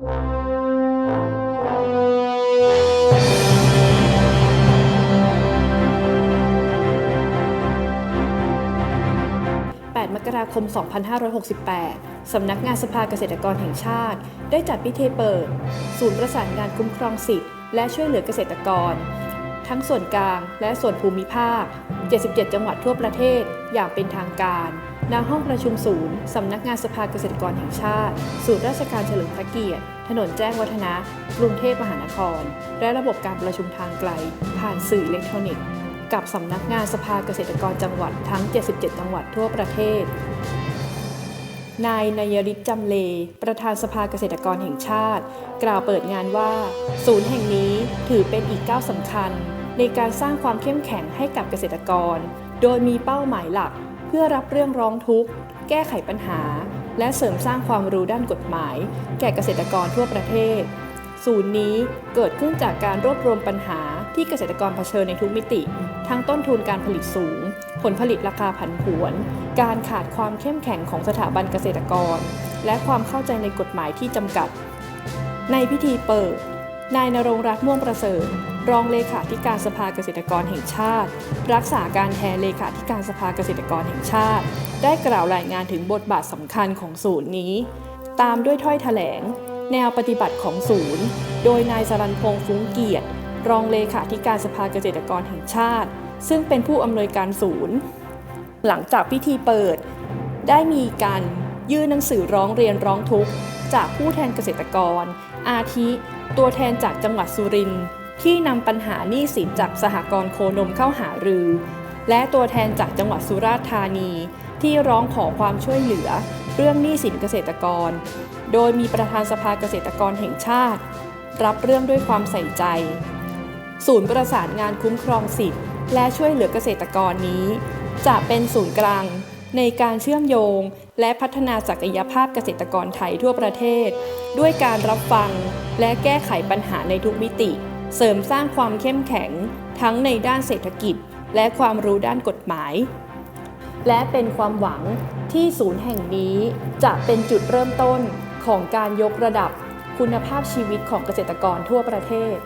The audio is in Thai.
8 มกราคม 2568 สำนักงานสภาเกษตรกรแห่งชาติ ได้จัดพิธีเปิด ศูนย์ประสานงานคุ้มครองสิทธิและช่วยเหลือเกษตรกร ทั้งส่วนกลางและส่วนภูมิภาค 77 จังหวัดทั่วประเทศ อย่างเป็นทางการณห้องประชุมศูนย์ สำนักงานสภาเกษตรกรแห่งชาติ ศูนย์ราชการเฉลิมพระเกียรติ ถนนแจ้งวัฒนะ กรุงเทพมหานคร และระบบการประชุมทางไกล ผ่านสื่ออิเล็กทรอนิกส์ กับสำนักงานสภาเกษตรกรจังหวัดทั้ง 77 จังหวัดทั่วประเทศ นายนายริศจำเล ประธานสภาเกษตรกรแห่งชาติ กล่าวเปิดงานว่า ศูนย์แห่งนี้ถือเป็นอีกก้าวสำคัญ ในการสร้างความเข้มแข็งให้กับเกษตรกร โดยมีเป้าหมายหลัก เพื่อรับเรื่องร้องทุกข์ แก้ไขปัญหา และเสริมสร้างความรู้ด้านกฎหมาย แก่เกษตรกรทั่วประเทศ ศูนย์นี้เกิดขึ้นจากการรวบรวมปัญหาที่เกษตรกรเผชิญในทุกมิติ ทั้งต้นทุนการผลิตสูง ผลผลิตราคาผันผวน การขาดความเข้มแข็งของสถาบันเกษตรกร และความเข้าใจในกฎหมายที่จำกัด ในพิธีเปิด นายนรงรัตน์ม่วงประเสริฐ รองเลขาธิการสภาเกษตรกรแห่งชาติ รักษาการแทนเลขาธิการสภาเกษตรกรแห่งชาติ ได้กล่าวรายงานถึงบทบาทสำคัญของศูนย์นี้ ตามด้วยถ้อยแถลง แนวปฏิบัติของศูนย์ โดยนายสรันพงษ์ฟุ้งเกียรติ รองเลขาธิการสภาเกษตรกรแห่งชาติ ซึ่งเป็นผู้อำนวยการศูนย์ หลังจากพิธีเปิด ได้มีการยื่นหนังสือร้องเรียนร้องทุกข์ จากผู้แทนเกษตรกร อาทิ ตัวแทนจากจังหวัดสุรินทร์ ที่นำปัญหาหนี้สินจากสหกรณ์โคนมเข้าหารือ และตัวแทนจากจังหวัดสุราษฎร์ธานี ที่ร้องขอความช่วยเหลือ เรื่องหนี้สินเกษตรกร โดยมีประธานสภาเกษตรกรแห่งชาติ รับเรื่องด้วยความใส่ใจ ศูนย์ประสานงานคุ้มครองสิทธิ์และช่วยเหลือเกษตรกรนี้ จะเป็นศูนย์กลางในการเชื่อมโยง และพัฒนาศักยภาพเกษตรกรไทยทั่วประเทศ ด้วยการรับฟังและแก้ไขปัญหาในทุกมิติ เสริมสร้างความเข้มแข็งทั้งในด้านเศรษฐกิจ และความรู้ด้านกฎหมาย และเป็นความหวังที่ศูนย์แห่งนี้จะเป็นจุดเริ่มต้นของการยกระดับคุณภาพชีวิตของเกษตรกรทั่วประเทศ